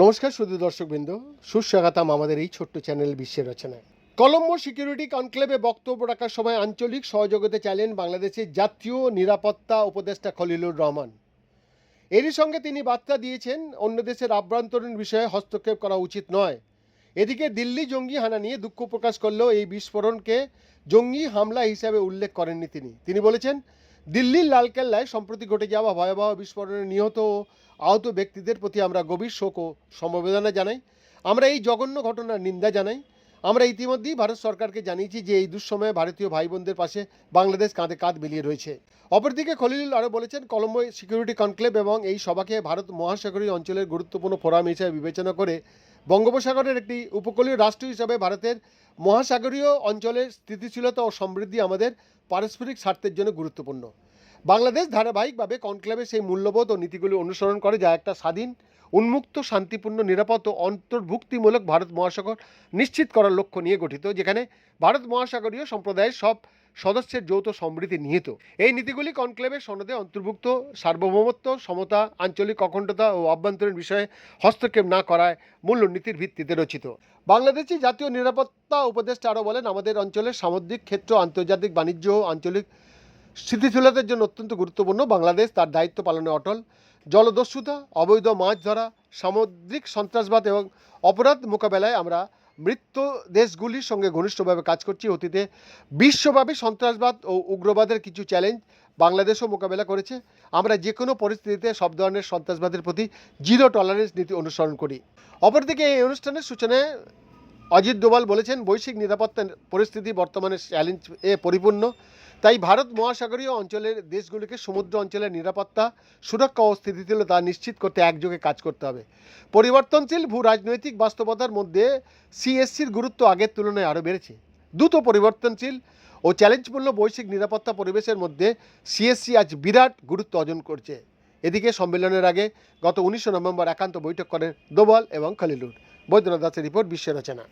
নমস্কার শুধু দর্শকবৃন্দ, সুস্বাগতম আমাদের এই ছোট্ট চ্যানেল বিশ্বের রচনায়। কলম্বো সিকিউরিটি কনক্লেভে বক্তব্য রাখার সময় আঞ্চলিক সহযোগিতা চাইলেন বাংলাদেশের জাতীয় নিরাপত্তা উপদেষ্টা খলিলুর রহমান। এরই সঙ্গে তিনি বার্তা দিয়েছেন, অন্য দেশের আভ্যন্তরীণ বিষয়ে হস্তক্ষেপ করা উচিত নয়। এদিকে দিল্লি জঙ্গি হানা নিয়ে দুঃখ প্রকাশ করলেও এই বিস্ফোরণকে জঙ্গি হামলা হিসাবে উল্লেখ করেননি তিনি। তিনি বলেছেন দিল্লির লালকেল্লায় সম্প্রতি ঘটে যাওয়া ভয়াবহ বিস্ফোরণে নিহত ও আহত ব্যক্তিদের প্রতি আমরা গভীর শোক ও সমবেদনা জানাই। আমরা এই জঘন্য ঘটনার নিন্দা জানাই। আমরা ইতিমধ্যেই ভারত সরকারকে জানিয়েছি যে এই দুঃসময়ে ভারতীয় ভাই বোনদের পাশে বাংলাদেশ কাঁধে কাঁধ মিলিয়ে রয়েছে। অপরদিকে খলিলুল আরও বলেছেন কলম্বো সিকিউরিটি কনক্লেভ এবং এই সভাকে ভারত মহাসাগরীয় অঞ্চলের গুরুত্বপূর্ণ ফোরাম হিসেবে বিবেচনা করে বঙ্গোপসাগরের একটি উপকূলীয় রাষ্ট্র হিসাবে ভারতের মহাসাগরীয় অঞ্চলের স্থিতিশীলতা ও সমৃদ্ধি আমাদের পারস্পরিক স্বার্থের জন্য গুরুত্বপূর্ণ। বাংলাদেশ ধারাবাহিকভাবে কনক্লেভে সেই মূল্যবোধ ও নীতিগুলি অনুসরণ করে যা একটা স্বাধীন উন্মুক্ত, শান্তিপূর্ণ, নিরাপদ ও অন্তর্ভুক্তিমূলক ভারত মহাসাগর নিশ্চিত করার লক্ষ্য নিয়ে গঠিত, যেখানে ভারত মহাসাগরীয় সম্প্রদায়ের সব সদস্যের যৌথ সমৃদ্ধি নিহিত। এই নীতিগুলি কনক্লেভের সনদে অন্তর্ভুক্ত, সার্বভৌমত্ব, সমতা, আঞ্চলিক অখণ্ডতা ও অভ্যন্তরীণ বিষয়ে হস্তক্ষেপ না করায় মূল্যনীতির ভিত্তিতে রচিত। বাংলাদেশি জাতীয় নিরাপত্তা উপদেষ্টা আরও বলেন, আমাদের অঞ্চলের সামুদ্রিক ক্ষেত্র, আন্তর্জাতিক বাণিজ্য ও আঞ্চলিক স্থিতিশীলতার জন্য অত্যন্ত গুরুত্বপূর্ণ। বাংলাদেশ তার দায়িত্ব পালনে অটল। জলদস্যুতা, অবৈধ মাছ ধরা, সামুদ্রিক সন্ত্রাসবাদ এবং অপরাধ মোকাবেলায় আমরা মৃত্য দেশগুলির সঙ্গে ঘনিষ্ঠভাবে কাজ করছি। অতীতে বিশ্বব্যাপী সন্ত্রাসবাদ ও উগ্রবাদের কিছু চ্যালেঞ্জ বাংলাদেশও মোকাবেলা করেছে। আমরা যে কোনো পরিস্থিতিতে সব ধরনের সন্ত্রাসবাদের প্রতি জিরো টলারেন্স নীতি অনুসরণ করি। অপরদিকে এই অনুষ্ঠানের সূচনায় অজিত ডোভাল বলেছেন, বৈশ্বিক নিরাপত্তা পরিস্থিতি বর্তমানে চ্যালেঞ্জ এ পরিপূর্ণ। তাই ভারত মহাসাগরীয় অঞ্চলের দেশগুলিকে সমুদ্র অঞ্চলের নিরাপত্তা, সুরক্ষা ও স্থিতিশীলতা নিশ্চিত করতে একযোগে কাজ করতে হবে। পরিবর্তনশীল ভূ রাজনৈতিক বাস্তবতার মধ্যে সিএসসির গুরুত্ব আগের তুলনায় আরও বেড়েছে। দ্রুত পরিবর্তনশীল ও চ্যালেঞ্জপূর্ণ বৈশ্বিক নিরাপত্তা পরিবেশের মধ্যে সিএসসি আজ বিরাট গুরুত্ব অর্জন করছে। এদিকে সম্মেলনের আগে গত উনিশে নভেম্বর একান্ত বৈঠক করেন দোবাল এবং খলিলুর। বৈদ্যনাথ দাসের রিপোর্ট বিশ্ব রচনা।